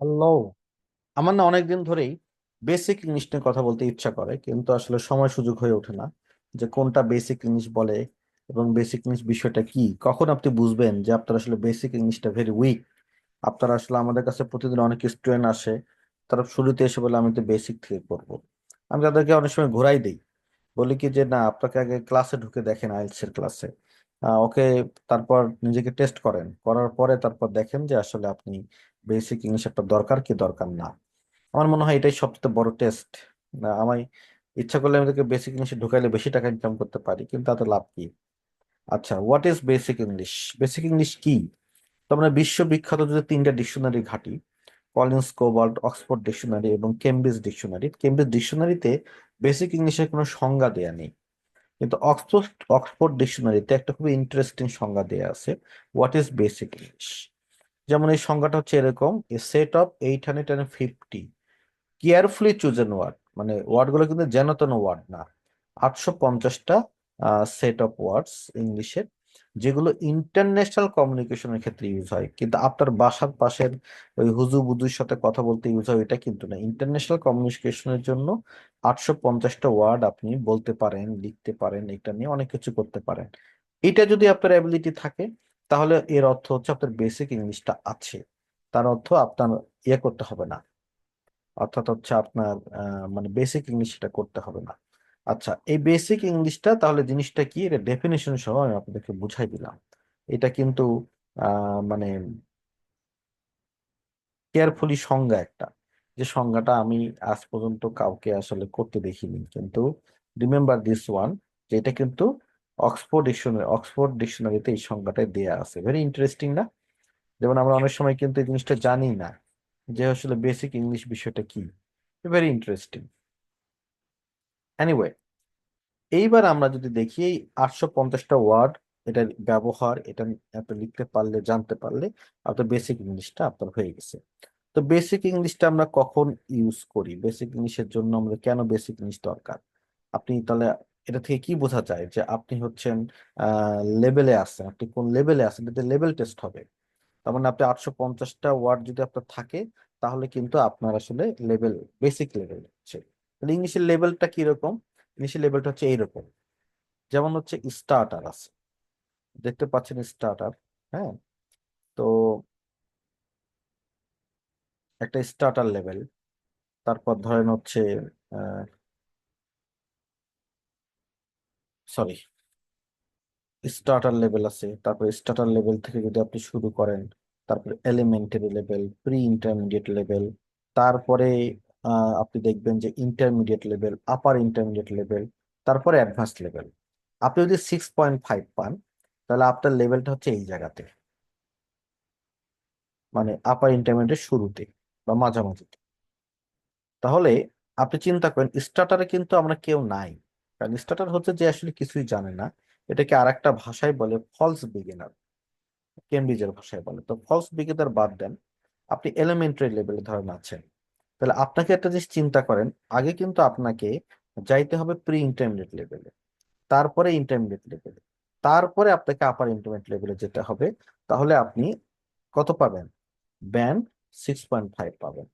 Hello আমার না অনেকদিন ধরেই বেসিক ইংলিশ নিয়ে কথা বলতে ইচ্ছা করে, কিন্তু আসলে সময় সুযোগ হয়ে ওঠে না যে কোনটা বেসিক ইংলিশ বলে এবং বেসিক ইংলিশ বিষয়টা কি। কখন আপনি বুঝবেন যে আপনার আসলে বেসিক ইংলিশটা ভেরি উইক আপনারা আসলে আমাদের কাছে প্রতিদিন অনেক স্টুডেন্ট আসে, তারা শুরুতে এসে বলে, আমি তো বেসিক থেকে করব আমি তাদেরকে অনেক সময় ঘোরাই দিই। বলি কি যে, না, আপনাকে আগে ক্লাসে ঢুকে দেখেন আইএলটিএস এর ক্লাসে ওকে তারপর নিজেকে টেস্ট করেন। করার পরে তারপর দেখেন যে আসলে আপনি বেসিক ইংলিশ একটা দরকার কি দরকার না? আমার মনে হয় এটাই সবচেয়ে বড় টেস্ট আমি ইচ্ছা করলে আমি তোকে বেসিক ইংলিশে ঢুকাইলে বেশি টাকা ইনকাম করতে পারি, কিন্তু তাতে লাভ কি? আচ্ছা what is basic English basic English কি? তো আমরা বিশ্ববিখ্যাত যদি তিনটা ডিকশনারি ঘাটি কলিন্স কোবাল্ট অক্সফোর্ড ডিকশনারি এবং কেমব্রিজ ডিকশনারি কেমব্রিজ ডিকশনারিতে বেসিক ইংলিশের কোনো সংজ্ঞা দেয়া নেই। কিন্তু অক্সফোর্ড অক্সফোর্ড ডিকশনারিতে একটা খুবই ইন্টারেস্টিং সংজ্ঞা দেয়া আছে হোয়াট ইজ বেসিক ইংলিশ যেমন এই সংজ্ঞাটা হচ্ছে এরকম a set of eight hundred and fifty carefully chosen word মানে ওয়ার্ডগুলো কিন্তু যেন তেন ওয়ার্ড না, আটশো পঞ্চাশটা সেট অফ ওয়ার্ডস ইংলিশের যেগুলো ইন্টারন্যাশনাল কমিউনিকেশনের ক্ষেত্রে ইউজ হয়। কিন্তু আপনার বাসার পাশের ওই হুজু বুজুর সাথে কথা বলতে ইউজ হয়, এটা কিন্তু না। ইন্টারন্যাশনাল কমিউনিকেশনের জন্য আটশো পঞ্চাশটা ওয়ার্ড আপনি বলতে পারেন, লিখতে পারেন, এটা নিয়ে অনেক কিছু করতে পারেন। এটা যদি আপনার অ্যাবিলিটি থাকে তাহলে এর অর্থ হচ্ছে আপনার বেসিক ইংলিশটা আছে। তার অর্থ আপনার ইয়ে করতে হবে না। অর্থাৎ হচ্ছে আপনার মানে বেসিক ইংলিশটা করতে হবে না। আচ্ছা এই বেসিক ইংলিশটা তাহলে জিনিসটা কি? এটা ডেফিনেশন সহ আমি আপনাদেরকে বুঝাই দিলাম। এটা কিন্তু মানে কেয়ারফুলি সংজ্ঞা একটা। যে সংজ্ঞাটা আমি আজ পর্যন্ত কাউকে আসলে করতে দেখিনি। কিন্তু রিমেম্বার দিস ওয়ান যে এটা কিন্তু অক্সফোর্ড ডিকশনারি অক্সফোর্ড ডিকশনারিতে এই সংজ্ঞাটা দেয়া আছে। ভেরি ইন্টারেস্টিং না? যেমন আমরা অনেক সময় কিন্তু এই জিনিসটা জানি না যে আসলে বেসিক ইংলিশ বিষয়টা কি। ভেরি ইন্টারেস্টিং এনিওয়ে এইবার আমরা যদি দেখি, এই আটশো পঞ্চাশটা ওয়ার্ড এটার ব্যবহার, এটা আপনি লিখতে পারলে, জানতে পারলে আপনার বেসিক ইংলিশটা আপনার হয়ে গেছে। তো বেসিক ইংলিশটা আমরা কখন ইউজ করি? বেসিক ইংলিশের জন্য আমরা কেন বেসিক ইংলিশ দরকার? আপনি তাহলে এটা থেকে কি বোঝা যায় যে আপনি হচ্ছেন লেভেলে আছেন? আপনি কোন লেভেলে আছেন? এটাতে লেভেল টেস্ট হবে। তার মানে আপনি আটশো পঞ্চাশটা ওয়ার্ড যদি আপনার থাকে, তাহলে কিন্তু আপনার আসলে লেভেল বেসিক লেভেল হচ্ছে। ইংলিশের লেভেলটা কীরকম? ইংলিশের লেভেলটা হচ্ছে এইরকম। যেমন হচ্ছে স্টার্টার আছে। দেখতে পাচ্ছেন স্টার্টার হ্যাঁ? তো একটা স্টার্টার লেভেল তারপর ধরেন হচ্ছে সরি স্টার্টার লেভেল আছে। তারপর স্টার্টার লেভেল থেকে যদি আপনি শুরু করেন, তারপরে elementary level pre intermediate level তারপরে আপনি দেখবেন যে intermediate level upper intermediate level তারপরে অ্যাডভান্স লেভেল আপনি যদি সিক্স পয়েন্ট ফাইভ পান, তাহলে আপনার লেভেলটা হচ্ছে এই জায়গাতে। মানে আপার ইন্টারমিডিয়েট শুরুতে বা মাঝামাঝিতে। তাহলে আপনি চিন্তা করেন স্টার্টারে কিন্তু আমরা কেউ নাই। কারণ স্টার্টার হচ্ছে যে আসলে কিছুই জানে না, এটাকে আর একটা ভাষায় বলে ফলস বিগিনার কেমব্রিজের ভাষায় বলে। তো ফলস বিগিনার বাদ দেন, আপনি এলিমেন্টারি লেভেলে ধরেন আছেন। তাহলে আপনাকে একটা জিনিস চিন্তা করেন, আগে কিন্তু আপনাকে যাইতে হবে প্রি ইন্টারমিডিয়েট লেভেলে তারপরে ইন্টারমিডিয়েট লেভেলে তারপরে আপনাকে আপার ইন্টারমিডিয়েট লেভেলে যেতে হবে। তাহলে আপনি কত পাবেন? ব্যান্ড সিক্স পয়েন্ট ফাইভ পাবেন।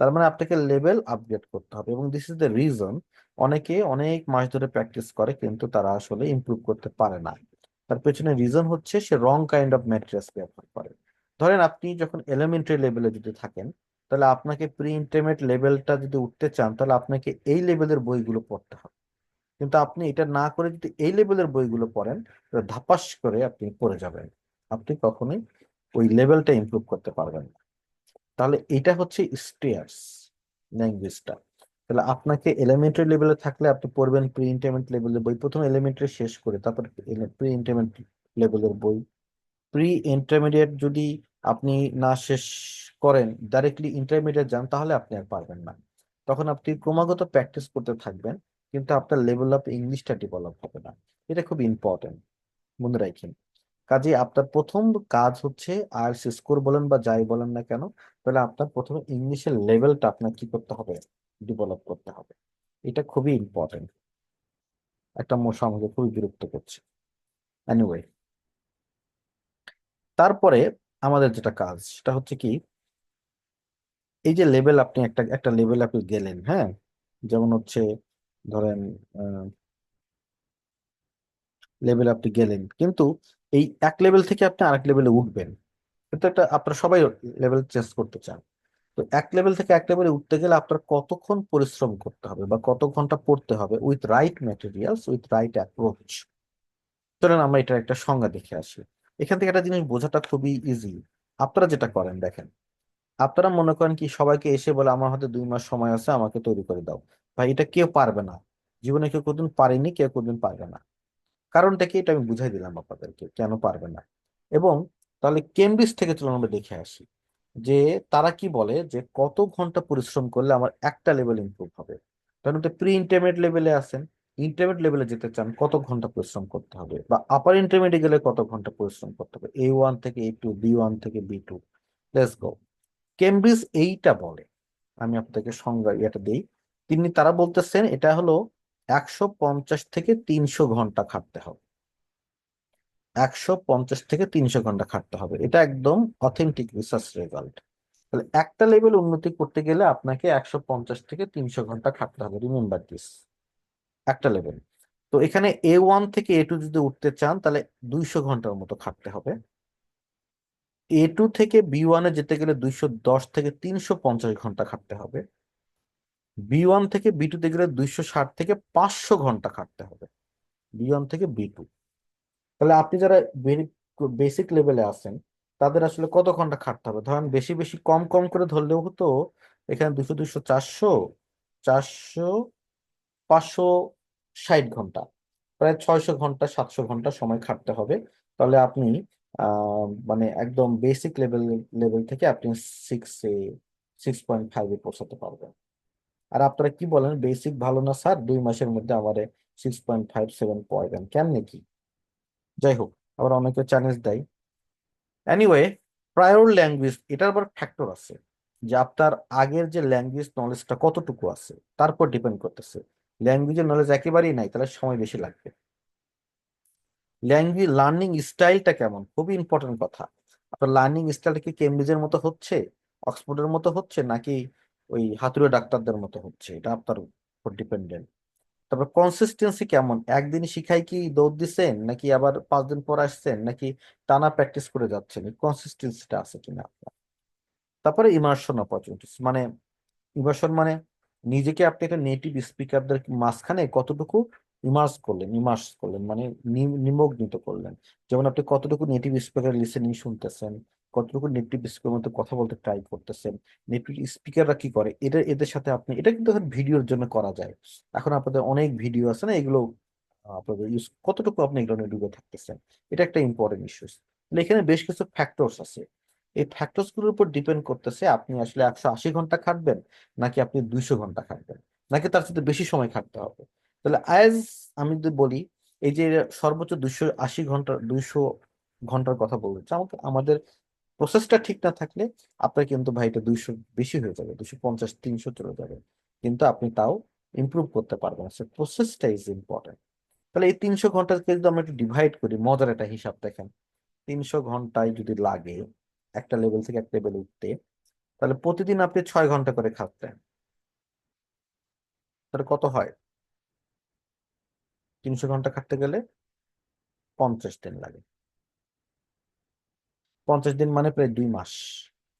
তার মানে আপনাকে লেভেল আপগ্রেড করতে হবে এবং দিস ইজ দ্য রিজন অনেকে অনেক মাস ধরে প্র্যাকটিস করে, কিন্তু তারা আসলে ইমপ্রুভ করতে পারে না। তার পেছনে রিজন হচ্ছে সে রং কাইন্ড অফ ম্যাট্রিক্স ব্যবহার করে। ধরেন আপনি যখন এলিমেন্টারি লেভেলে যদি থাকেন, তাহলে আপনাকে প্রি ইন্টারমিডিয়েট লেভেলটা যদি উঠতে চান, তাহলে আপনাকে এই লেভেলের বইগুলো পড়তে হবে। কিন্তু আপনি এটা না করে যদি এই লেভেলের বইগুলো পড়েন, তাহলে ধাপাস করে আপনি পড়ে যাবেন। আপনি কখনোই ওই লেভেলটা ইমপ্রুভ করতে পারবেন না। তাহলে এটা হচ্ছে স্টেয়ার্স ল্যাঙ্গুয়েজটা তাহলে আপনাকে এলিমেন্টারি লেভেলে থাকলে আপনি পড়বেন প্রি ইন্টারমিডিয়েট লেভেলের বই। প্রথম এলিমেন্টারি শেষ করে তারপর প্রি ইন্টারমিডিয়েট লেভেলের বই। প্রি ইন্টারমিডিয়েট যদি আপনি না শেষ করেন ডাইরেক্টলি ইন্টারমিডিয়েট যান, তাহলে আপনি আর পারবেন না। তখন আপনি ক্রমাগত প্র্যাকটিস করতে থাকবেন, কিন্তু আপনার লেভেল অফ ইংলিশটা ডেভেলপ হবে না। এটা খুব ইম্পর্টেন্ট মনে রাখেন। কাজে আপনার প্রথম কাজ হচ্ছে আইএলটিএস স্কোর বলেন বা যাই বলেন না কেন, তাহলে আপনার প্রথমে ইংলিশের লেভেলটা আপনার কি করতে হবে? ডেভেলপ করতে হবে। এটা খুবই ইম্পর্টেন্ট একটা মশা আমাকে খুবই বিরক্ত করছে। এনিওয়ে তারপরে আমাদের যেটা কাজ, সেটা হচ্ছে কি, এই যে লেভেল আপনি একটা একটা লেভেল আপনি গেলেন হ্যাঁ? যেমন হচ্ছে, ধরেন লেভেল আপনি গেলেন, কিন্তু এই এক লেভেল থেকে আপনি আরেক লেভেলে উঠবেন। এটা একটা, আপনারা সবাই লেভেল চেঞ্জ করতে চান। তো এক লেভেল থেকে এক লেভেলে উঠতে গেলে আপনার কতক্ষণ পরিশ্রম করতে হবে বা কত ঘণ্টা পড়তে হবে with right materials with right approach চলেন আমরা এটার একটা সংজ্ঞা দেখে আসি। এখান থেকে একটা জিনিস বোঝাটা খুবই ইজি আপনারা যেটা করেন, দেখেন। আপনারা মনে করেন কি, সবাইকে এসে বলে, আমার হাতে দুই মাস সময় আছে, আমাকে তৈরি করে দাও। ভাই, এটা কেউ পারবে না। জীবনে কেউ কোনদিন পারেনি, কেউ কোনদিন পারবে না। কারণটা কি, এটা আমি বুঝাই দিলাম আপনাদেরকে, কেন পারবে না? এবং তাহলে কেমব্রিজ থেকে চলুন আমরা দেখে আসি। যে তারা কি বলে যে কত ঘণ্টা পরিশ্রম করলে আমার একটা লেভেল ইমপ্রুভ হবে? কারণ প্রি ইন্টারমিডিয়েট লেভেলে আছেন ইন্টারমিডিয়েট লেভেলে যেতে চান, কত ঘণ্টা পরিশ্রম করতে হবে? বা আপার ইন্টারমিডিয়েট গেলে কত ঘণ্টা পরিশ্রম করতে হবে? এ ওয়ান থেকে এ টু বি ওয়ান থেকে B two let's go Cambridge এইটা বলে, আমি আপনাদেরকে সংজ্ঞা এটা দিই, তিনি তারা বলতেছেন এটা হলো একশো পঞ্চাশ থেকে তিনশো ঘণ্টা খাটতে হবে। একশো পঞ্চাশ থেকে তিনশো ঘণ্টা খাটতে হবে। এটা একদম অথেন্টিক রিসার্চ রেজাল্ট তাহলে একটা লেভেল উন্নতি করতে গেলে আপনাকে একশো পঞ্চাশ থেকে তিনশো ঘণ্টা খাটতে হবে। রিমেম্বার দিস একটা লেভেল তো এখানে এ ওয়ান থেকে এ টু যদি উঠতে চান, তাহলে দুইশো ঘণ্টার মতো খাটতে হবে। এ টু থেকে বি ওয়ানে যেতে গেলে দুইশো দশ থেকে তিনশো পঞ্চাশ ঘণ্টা খাটতে হবে। বি ওয়ান থেকে বি টুতে গেলে দুইশো ষাট থেকে পাঁচশো ঘণ্টা খাটতে হবে। বি ওয়ান থেকে বি টু তাহলে আপনি যারা বেসিক লেভেলে আছেন, তাদের আসলে কত ঘণ্টা খাটতে হবে? ধরেন বেশি বেশি, কম কম করে ধরলেও হতো, এখানে দুশো দুশো, চারশো চারশো, পাঁচশো, ষাট ঘণ্টা, প্রায় ছয়শো ঘণ্টা, সাতশো ঘণ্টা সময় খাটতে হবে। তাহলে আপনি মানে একদম বেসিক লেভেল লেভেল থেকে আপনি সিক্স সিক্স পয়েন্ট ফাইভে পৌঁছাতে পারবেন। আর আপনারা কি বলেন? বেসিক ভালো না স্যার দুই মাসের মধ্যে আমার six point five seven point কেমনে কি? যাই হোক আবার অনেকে চ্যালেঞ্জ দেয়। এনিওয়ে প্রায়র ল্যাঙ্গুয়েজ এটার আবার ফ্যাক্টর আছে যে আপনার আগের যে ল্যাঙ্গুয়েজ নলেজটা কতটুকু আছে, তারপর ডিপেন্ড করতেছে। ল্যাঙ্গুয়েজের নলেজ একেবারেই নাই, তাহলে সময় বেশি লাগবে। ল্যাঙ্গুয়েজ লার্নিং স্টাইলটা কেমন? খুবই ইম্পর্টেন্ট কথা। আপনার লার্নিং স্টাইলটা কি কেমব্রিজের মতো হচ্ছে? অক্সফোর্ডের মতো হচ্ছে? নাকি ওই হাতুড়ে ডাক্তারদের মতো হচ্ছে? এটা আপনার উপর ডিপেন্ডেন্ট তারপর কনসিস্টেন্সি কেমন? একদিন শিখাই কি দৌড় দিচ্ছেন, নাকি আবার পাঁচ দিন পর আসছেন, নাকি টানা প্র্যাকটিস করে যাচ্ছেন? কনসিস্টেন্সিটা আছে কিনা? আপনার তারপরে ইমার্শন অপরচুনিটিস মানে ইমার্শন মানে নিজেকে আপনি একটা নেটিভ স্পিকারদের মাঝখানে কতটুকু ইমার্স করলেন ইমার্স করলেন মানে নিমগ্নিত করলেন। যেমন আপনি কতটুকু নেটিভ স্পিকার লিসেনিং শুনতেছেন কতটুকু নেটিভ স্পিকার মধ্যে কথা বলতে ট্রাই করতেছেন নেটিভ স্পিকাররা কি করে? এটা এদের সাথে আপনি, এটা কিন্তু এখন ভিডিওর জন্য করা যায়। এখন আপনাদের অনেক ভিডিও আছে না, এগুলো আপনাদের ইউজ কতটুকু আপনি এগুলো নিয়ে ডুবে থাকতেছেন? এটা একটা ইম্পর্টেন্ট ইস্যুস এখানে বেশ কিছু ফ্যাক্টরস আছে। এই ফ্যাক্টরসগুলোর উপর ডিপেন্ড করতেছে আপনি আসলে একশো আশি ঘণ্টা খাটবেন, নাকি আপনি দুইশো ঘণ্টা খাটবেন, নাকি তার সাথে বেশি সময় খাটতে হবে? তাহলে আজ আমি যদি বলি, এই যে সর্বোচ্চ দুইশো আশি ঘণ্টা, দুইশো ঘণ্টার কথা বলছি আমাকে আমাদের প্রসেসটা ঠিক না থাকলে আপনার কিন্তু ভাই এটা দুইশো বেশি হয়ে যাবে দুশো পঞ্চাশ, তিনশো চলে যাবে। কিন্তু আপনি তাও ইমপ্রুভ করতে পারবেন সে প্রসেসটা ইজ ইম্পর্টেন্ট তাহলে এই তিনশো ঘন্টাকে যদি আমরা একটু ডিভাইড করি, মজার একটা হিসাব দেখেন। তিনশো ঘন্টায় যদি লাগে, একটা লেভেল থেকে এক লেভেল উঠতে, তাহলে প্রতিদিন আপনি ছয় ঘণ্টা করে খাটতেন তাহলে কত হয়? তিনশো ঘণ্টা খাটতে গেলে পঞ্চাশ দিন লাগে। পঞ্চাশ দিন মানে প্রায় দুই মাস।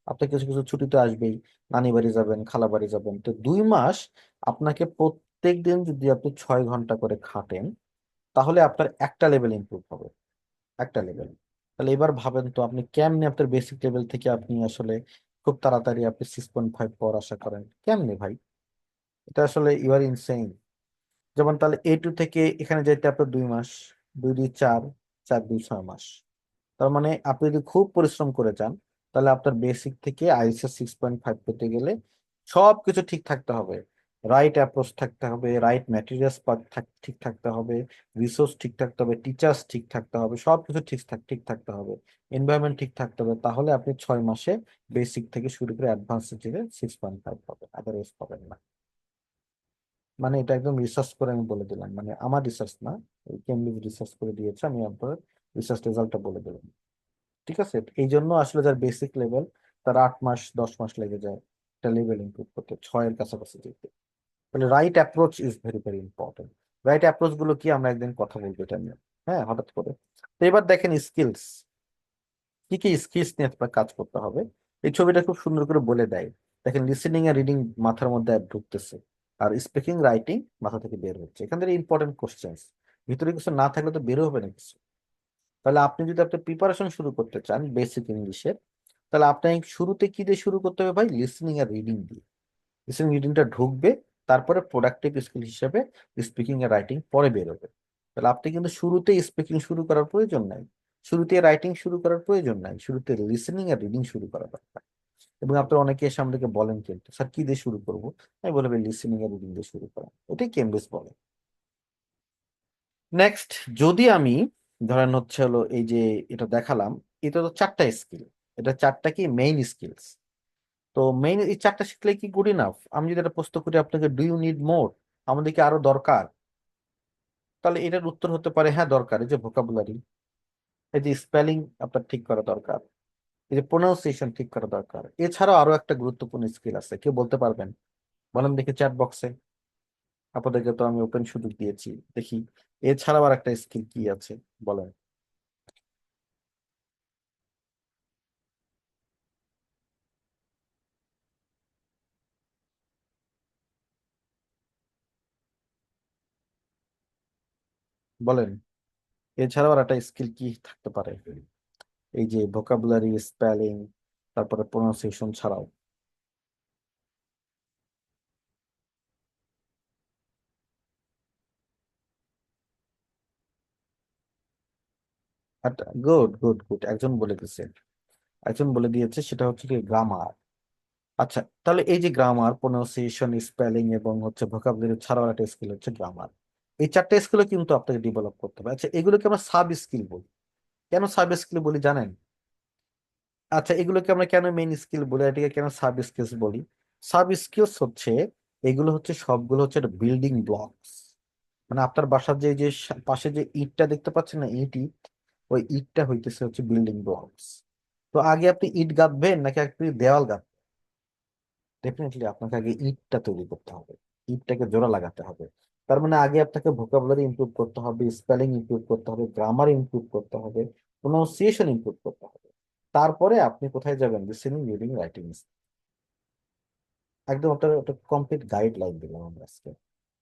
আপনি কিছু কিছু ছুটি তো আসবেই, নানি বাড়ি যাবেন, খালা বাড়ি যাবেন। তো দুই মাস আপনাকে প্রত্যেক দিন যদি আপনি ছয় ঘণ্টা করে খাটেন, তাহলে আপনার একটা লেভেল ইমপ্রুভ হবে। একটা লেভেল তাহলে এবার ভাবেন তো আপনি কেমনে আপনার বেসিক লেভেল থেকে আপনি আসলে খুব তাড়াতাড়ি আপনি সিক্স পয়েন্ট ফাইভ পাওয়ার আশা করেন? কেমনে ভাই? এটা আসলে ইউ আর ইনসেইন যেমন তাহলে এ টু থেকে এখানে যেতে আপনার দুই মাস, দুই দুই চার চার দুই ছয় মাস। তার মানে আপনি যদি খুব পরিশ্রম করে যান তাহলে আপনার বেসিক থেকে আইএসএস সিক্স পয়েন্ট ফাইভ পেতে গেলে সব কিছু ঠিক থাকতে হবে। রাইট অ্যাপ্রোচ থাকতে হবে রাইট ম্যাটেরিয়ালস ঠিক থাকতে হবে রিসোর্স ঠিক থাকতে হবে টিচার্স ঠিক থাকতে হবে সব কিছু ঠিক ঠিক থাকতে হবে। এনভায়রনমেন্ট ঠিক থাকতে হবে, তাহলে আপনি ছয় মাসে বেসিক থেকে শুরু করে অ্যাডভান্স থেকে সিক্স পয়েন্ট ফাইভ পাবেন আদারওয়াইজ পাবেন না। মানে এটা একদম রিসার্চ করে আমি বলে দিলাম মানে আমার রিসার্চ না কেমব্রিজ রিসার্চ করে দিয়েছে, আমি আপনার রিসার্চ রেজাল্টটা বলে দিলাম ঠিক আছে? এই জন্য আসলে যার বেসিক লেভেল তার আট মাস, দশ মাস লেগে যায়। একটা লেভেল ইমপ্রুভ করতে, ছয়ের কাছাকাছি যেতে। তাহলে right approach is very very important right অ্যাপ্রোচগুলো কি? আমরা একদিন কথা বলব এটা নিয়ে। হ্যাঁ হঠাৎ করে। তো এবার দেখেন স্কিলস কি কি স্কিলস নিয়ে আপনার কাজ করতে হবে? এই ছবিটা খুব সুন্দর করে বলে দেয়। দেখেন লিসেনিং আর রিডিং মাথার মধ্যে ঢুকতেছে। আর স্পিকিং রাইটিং মাথা থেকে বের হচ্ছে। এখান থেকে ইম্পর্টেন্ট কোশ্চেন্স ভিতরে কিছু না থাকলে তো বেরো হবে না কিছু। তাহলে আপনি যদি আপনার প্রিপারেশন শুরু করতে চান বেসিক ইংলিশের তাহলে আপনাকে শুরুতে কি দিয়ে শুরু করতে হবে ভাই? লিসনিং আর রিডিং দিয়ে। লিসনিং রিডিংটা ঢুকবে, তারপরে প্রোডাক্টিভ স্কিল হিসেবে স্পিকিং আর রাইটিং পরে বেরোবে তাহলে আপনি কিন্তু শুরুতে স্পিকিং শুরু করার প্রয়োজন নাই। শুরুতে রাইটিং শুরু করার প্রয়োজন নাই। শুরুতে লিসনিং আর রিডিং শুরু করা দরকার। এবং আপনার অনেকে এসে আমাদেরকে বলেন কিন্তু স্যার, কি দিয়ে শুরু করব? আমি বলব লিসনিং আর রিডিং দিয়ে শুরু করা এটাই কেমব্রিজ বলে। নেক্সট যদি আমি ধরেন হচ্ছে হলো এই যে এটা দেখালাম, এটা তো চারটা স্কিল এটা চারটা কি মেইন স্কিলস তো মেইন এই চারটা শিখলে কি গুড ইনাফ আমি যদি এটা প্রশ্ন করি, আপনাকে ডু ইউ নিড মোর আমাদের কি আরও দরকার। তাহলে এটার উত্তর হতে পারে হ্যাঁ দরকার। এই যে ভোকাবুলারি এই যে স্পেলিং আপনার ঠিক করা দরকার, এই যে প্রোনাউন্সিয়েশন ঠিক করা দরকার। এছাড়াও আরও একটা গুরুত্বপূর্ণ স্কিল আছে, কেউ বলতে পারবেন? বলেন দেখি চ্যাট বক্সে আপনাদেরকে তো আমি ওপেন সুযোগ দিয়েছি, দেখি। এছাড়াও আর একটা স্কিল কি আছে? বলেন বলেন। এছাড়াও আর একটা স্কিল কি থাকতে পারে? এই যে ভোকাবুলারি স্পেলিং তারপরে প্রোনাউন্সিয়েশন ছাড়াও। গুড গুড গুড একজন বলে দিয়েছে। একজন বলে দিয়েছে, সেটা হচ্ছে কি গ্রামার আচ্ছা তাহলে এই যে গ্রামার প্রোনাউন্সিয়েশন স্পেলিং এবং হচ্ছে ভোকাবুলারি ছাড়াও একটা স্কিল হচ্ছে গ্রামার এই চারটে স্কিলও কিন্তু আপনাকে ডেভেলপ করতে হবে। আচ্ছা এগুলোকে আমরা সাব স্কিল বলি। কেন সাব স্কিল বলি জানেন? আচ্ছা এগুলোকে আমরা কেন মেইন স্কিল বলি? এটাকে কেন সাব স্কিলস বলি? সাব স্কিলস হচ্ছে, এগুলো হচ্ছে সবগুলো হচ্ছে বিল্ডিং ব্লকস মানে আপনার বাসার যে যে পাশে যে ইটটা দেখতে পাচ্ছেন না, ইট ইট? ওই ইটটা হইতেছে হচ্ছে বিল্ডিং ব্লকস তো আগে আপনি ইট গাঁথবেন নাকি আপনি দেওয়াল গাঁথবেন? ডেফিনেটলি আপনাকে আগে ইটটা তৈরি করতে হবে। ইটটাকে জোড়া লাগাতে হবে। তার মানে আগে আপনাকে ভোকাবুলারি ইমপ্রুভ করতে হবে স্পেলিং ইমপ্রুভ করতে হবে গ্রামার ইমপ্রুভ করতে হবে প্রোনাউন্সিয়েশন ইমপ্রুভ করতে হবে। তারপরে আপনি কোথায় যাবেন? লিসেনিং রিডিং রাইটিং একদম আপনার একটা কমপ্লিট গাইডলাইন দিলাম আমরা আজকে।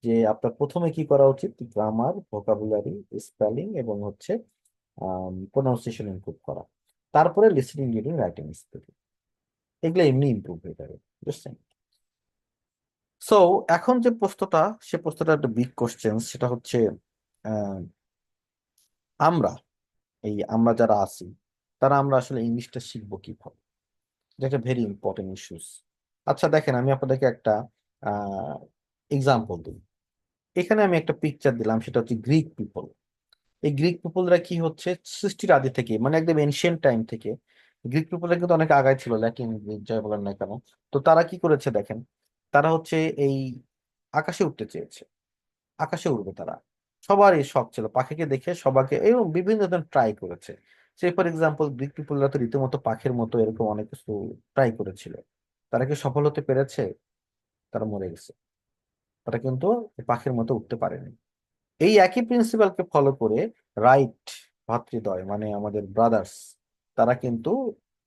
যে আপনার প্রথমে কি করা উচিত? গ্রামার ভোকাবুলারি স্পেলিং এবং হচ্ছে প্রোনাউন্সিয়েশন ইমপ্রুভ করা। তারপরে লিসেনিং রিডিং রাইটিং স্পিকিং এগুলো এমনি ইমপ্রুভ হয়ে যাবে বুঝছেন সো এখন যে প্রশ্নটা, সে প্রশ্নটা একটা বিগ কোশ্চেন সেটা হচ্ছে আমরা, এই আমরা যারা আছি, তারা আমরা আসলে ইংলিশটা শিখব কীভাবে? যেটা ভেরি ইম্পর্টেন্ট ইস্যুস আচ্ছা দেখেন, আমি আপনাদেরকে একটা এক্সাম্পল দিই। এখানে আমি একটা পিকচার দিলাম, সেটা হচ্ছে গ্রিক পিপল এই গ্রিক পিপলরা কি হচ্ছে? সৃষ্টির আদি থেকে মানে একদম এনশিয়েন্ট টাইম থেকে। গ্রিক পিপলরা কিন্তু অনেক আগায় ছিল ল্যাটিন যাই বলেন না কেন। তো তারা কি করেছে দেখেন? তারা হচ্ছে এই আকাশে উঠতে চেয়েছে। আকাশে উড়বে তারা। সবারই শখ ছিল, পাখিকে দেখে সবাইকে এবং বিভিন্ন জন ট্রাই করেছে। সে ফর এক্সাম্পল গ্রিক পিপলরা তো রীতিমতো পাখির মতো এরকম অনেক কিছু ট্রাই করেছিল। তারা কি সফল হতে পেরেছে? তারা মরে গেছে। তারা কিন্তু পাখির মতো উঠতে পারেনি। এই একই প্রিন্সিপালকে ফলো করে রাইট ভাতৃদ্বয় মানে আমাদের ব্রাদার্স তারা কিন্তু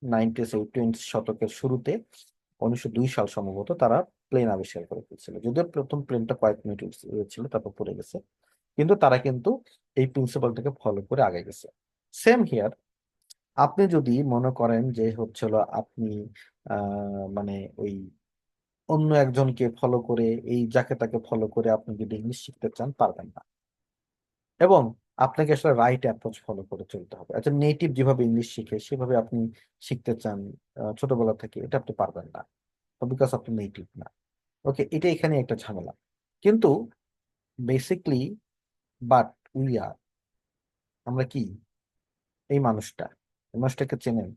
নাইনটিস টোয়েন্টি শতকের শুরুতে উনিশশো দুই সাল সম্ভবত তারা প্লেন আবিষ্কার করে ফেলছিল। যদিও প্রথম প্লেনটা কয়েক মিনিট ছিল তারপর পড়ে গেছে। কিন্তু তারা কিন্তু এই প্রিন্সিপালটাকে ফলো করে আগে গেছে। সেম হিয়ার আপনি যদি মনে করেন যে হচ্ছিল আপনি মানে ওই অন্য একজনকে ফলো করে, এই যাকে তাকে ফলো করে আপনি যদি ইংলিশ শিখতে চান, পারবেন না। এবং আপনাকে আসলে রাইট অ্যাপ্রোচ ফলো করে চলতে হবে। আচ্ছা নেটিভ যেভাবে ইংলিশ শিখে, সেভাবে আপনি শিখতে চান ছোটবেলা থেকে, এটা আপনি পারবেন না। বিকজ আপনি নেটিভ না। ওকে এটা এখানে একটা ঝামেলা। কিন্তু বেসিকলি বাট উই আর আমরা কি? এই মানুষটা। এই মানুষটাকে চেনেন?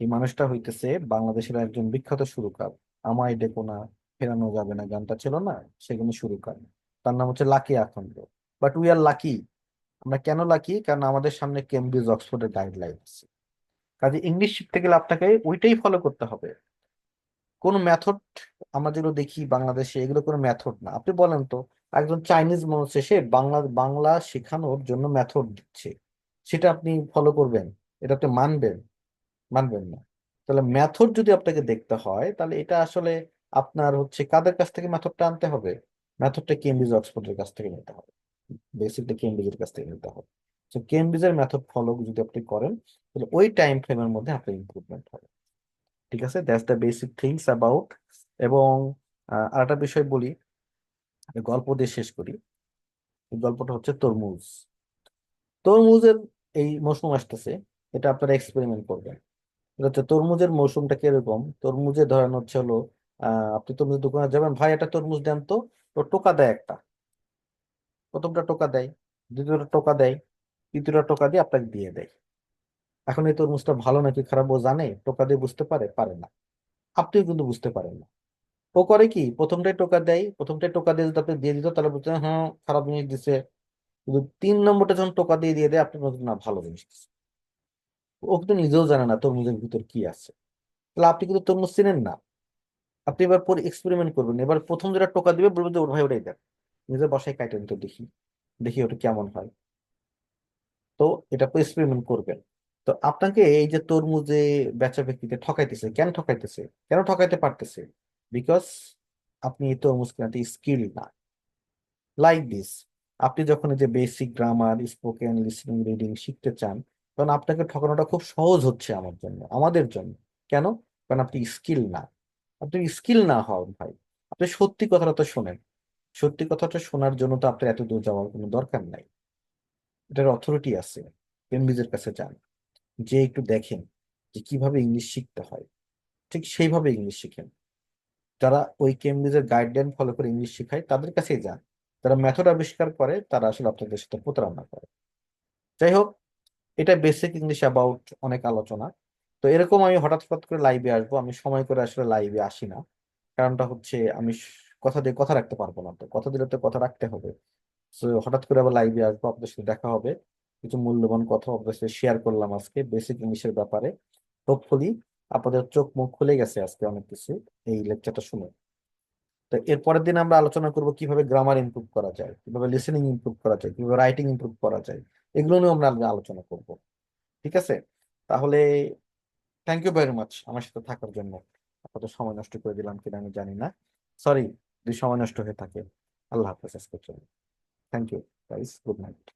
এই মানুষটা হইতেছে বাংলাদেশের একজন বিখ্যাত সুরকার। আমায় ডেকো না, ফেরানো যাবে না, গানটা ছিল না সেখানে সুরকার। তার নাম হচ্ছে Lucky Akhand but we are lucky আমরা কেন লাকি কারণ আমাদের সামনে কেমব্রিজ অক্সফোর্ডের গাইডলাইন আছে। কাজে ইংলিশ শিখতে গেলে আপনাকে ওইটাই ফলো করতে হবে। কোন মেথড আমরা যেগুলো দেখি বাংলাদেশে, এগুলো কোনো মেথড না। আপনি বলেন তো, একজন চাইনিজ মানুষ এসে বাংলা বাংলা শেখানোর জন্য মেথড দিচ্ছে। সেটা আপনি ফলো করবেন। এটা আপনি মানবেন। মানবেন না। তাহলে মেথড যদি আপনাকে দেখতে হয়, তাহলে এটা আসলে আপনার হচ্ছে কাদের কাছ থেকে মেথডটা আনতে হবে? মেথডটা কেমব্রিজ অক্সফোর্ডের কাছ থেকে নিতে হবে। বেসিকটা কেমব্রিজের কাছ থেকে নিতে হবে। তো কেমব্রিজের মেথড ফলো যদি আপনি করেন, তাহলে ওই টাইম ফ্রেমের মধ্যে আপনার ইম্প্রুভমেন্ট হবে। ঠিক আছে? That's the basic things about এবং আরেকটা বিষয় বলি, গল্প দিয়ে শেষ করি। গল্পটা হচ্ছে তরমুজ। তরমুজের এই মৌসুম আসতেছে, এটা আপনারা এক্সপেরিমেন্ট করবেন। এটা হচ্ছে তরমুজের মৌসুমটা কীরকম? তরমুজে ধরেন হচ্ছে হলো আপনি তরমুজ দোকানে যাবেন, ভাই, একটা তরমুজ দেন তো টোকা দেয় একটা। প্রথমটা টোকা দেয়, দ্বিতীয়টা টোকা দেয়, তৃতীয়টা টোকা দিয়ে আপনাকে দিয়ে দেয়। এখন এই তরমুজটা ভালো নাকি খারাপ ও জানে, টোকা দিয়ে বুঝতে পারে পারে না। আপনিও কিন্তু বুঝতে পারেন না। ও করে কি, প্রথমটাই টোকা দেয়, প্রথমটাই টোকা দিয়ে যদি আপনি দিয়ে দিত, তাহলে বলতেন হ্যাঁ খারাপ জিনিস দিছে। কিন্তু তিন নম্বরটা যখন টোকা দিয়ে দিয়ে দেয়, আপনি বলতেন না, ভালো জিনিস দিছে। ও কিন্তু নিজেও জানে না তরমুজের ভিতর কি আছে। তাহলে আপনি কিন্তু তরমুজ চিনেন না। আপনি এবার পরে এক্সপেরিমেন্ট করবেন। এবার প্রথম যেটা টোকা দিবে, বলবেন যে, ওর ভাই ওটাই দেন। নিজের বাসায় কাটেন তো দেখি দেখি ওটা কেমন হয়। তো এটা এক্সপেরিমেন্ট করবেন। তো আপনাকে এই যে তরমুজে বেচা ব্যক্তিকে ঠকাইতেছে, কেন ঠকাইতেছে? কেন ঠকাইতে পারতেছে? বিকজ আপনি এই তরমুজ কেনাতে স্কিল না। লাইক দিস আপনি যখন এই যে basic grammar spoken listening reading শিখতে চান, তখন আপনাকে ঠকানোটা খুব সহজ হচ্ছে আমার জন্য, আমাদের জন্য। কেন? কারণ আপনি স্কিল না। আপনি স্কিল না হন ভাই আপনি সত্যি কথাটা তো শোনেন। সত্যি কথাটা শোনার জন্য তো আপনার এত দূর যাওয়ার কোনো দরকার নাই। এটার অথরিটি আছে, কেমব্রিজের কাছে যান। যে একটু দেখেন যে কীভাবে ইংলিশ শিখতে হয়। ঠিক সেইভাবে ইংলিশ শিখেন। যারা ওই কেমব্রিজের গাইডলাইন ফলো করে ইংলিশ শেখায়, তাদের কাছেই যান। যারা মেথড আবিষ্কার করে, তারা আসলে আপনাদের সাথে প্রতারণা করে। যাই হোক, এটা বেসিক ইংলিশ অ্যাবাউট অনেক আলোচনা। তো এরকম আমি হঠাৎ হঠাৎ করে লাইভে আসব। আমি সময় করে আসলে লাইভে আসি না। কারণটা হচ্ছে আমি কথা দিয়ে কথা রাখতে পারব না তো। কথা দিলে তো কথা রাখতে হবে। তো হঠাৎ করে আবার লাইভে আসব, আপনাদের সাথে দেখা হবে। কিছু মূল্যবান কথা আপনাদের সাথে শেয়ার করলাম আজকে বেসিক ইংলিশের ব্যাপারে। হোপফুলি আপনাদের চোখ মুখ খুলে গেছে আজকে অনেক কিছু এই লেকচারটা শুনে। তো এর পরের দিন আমরা আলোচনা করব কীভাবে গ্রামার ইমপ্রুভ করা যায়, কীভাবে লিসেনিং ইমপ্রুভ করা যায়, কীভাবে রাইটিং ইমপ্রুভ করা যায়। এগুলো নিয়ে আমরা আলোচনা করব। ঠিক আছে? তাহলে থ্যাংক ইউ ভেরি মাচ আমার সাথে থাকার জন্য। আপনাদের সময় নষ্ট করে দিলাম কিনা আমি জানি না। সরি যদি সময় নষ্ট হয়ে থাকে। আল্লাহ হাফেজ আজকের জন্য। Thank you guys good night